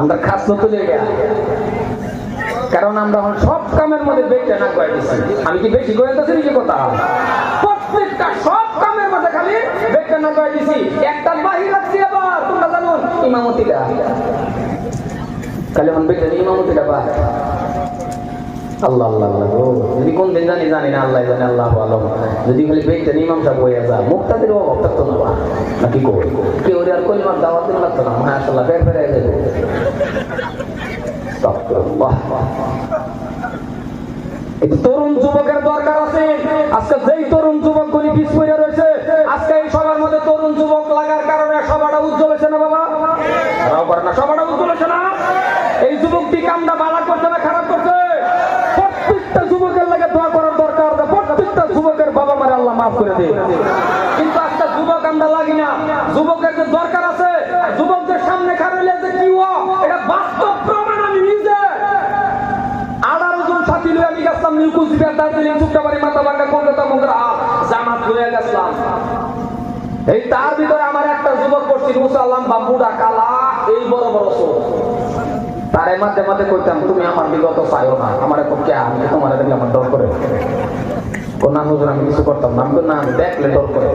আমরা খাস গেল কারণ আমরা এখন সব কামের মধ্যে বেটে না করে দিচ্ছি আমি কি বেশি করে দিচ্ছি নাকি কথা? প্রত্যেকটা সব কামের মধ্যে খালি বেটে না করে দিছি। একটা বাহির রাখছি আবার, তোমরা জানুন ইমামতিটা। খালি এখন বেটে ইমামতিটা বা আল্লাহ আল্লাহ আল্লাহ যদি কোন দিন জানি জানি না, আল্লাহ জানে, আল্লাহ আলম যদি খালি বেটে ইমাম সাহেব হয়ে যা মুক্তাদের অভাব থাকতো না বা? নাকি কেউ আর কলিমার দাওয়াত দিন লাগতো না। আসলে বের বেড়ে যাবে আস্তাগফিরুল্লাহ। একটু তরুণ যুবকের দরকার আছে। আজকে যেই তরুণ যুবক গুলি পিছ রয়েছে, আজকে এই সবার মধ্যে তরুণ যুবক লাগার কারণে সবাটা উজ্জ্বল হয়েছে না বাবা? না সবাটা উজ্জ্বল হয়েছে না? এই যুবকটি কামটা বালা করছে না খারাপ করছে? করে দেয় কিন্তু আজকে যুবক আমরা লাগি না। যুবকের যে দরকার আছে আমি গেছিলাম নিউ দার্জিলিং চুক্তাবাড়ি মাথা ভাঙ্গা কলকাতা মন্দির জামাত লয়ে গেছিলাম এই তার ভিতরে আমার একটা যুবক করছি মুসাল্লাম বাবুডা কালা, এই বড় বড় চোখ মাঝে মাঝে করতাম তুমি আমার বিগত চাইও না, আমার এখন কে আমি তোমার দেখলে আমার করে? না, হুজুর, আমি কিছু করতাম না, আমি না, আমি দেখলে ডর করে।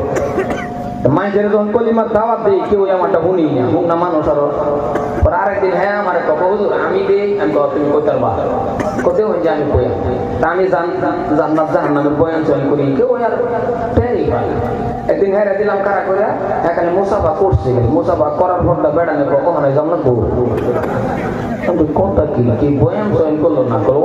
মাইজের যখন কলিমার দাওয়াত দিই কেউ আমারটা শুনি না না, মানুষ আরও। পর আরেকদিন হ্যাঁ আমার কত হুজুর আমি দিই আমি কহ তুমি কোথার বা কোথায় হই যে আমি বয়ান তা আমি জান জান্নাত জাহান্নামের বয়ান চয়ন করি কেউ আর একদিন হ্যাঁ দিলাম কারা করে এখানে মুসাফা করছে মুসাফা করার পরটা বেড়ানে কখনো যাম না কোনটা কি বয়ান চয়ন করল না করব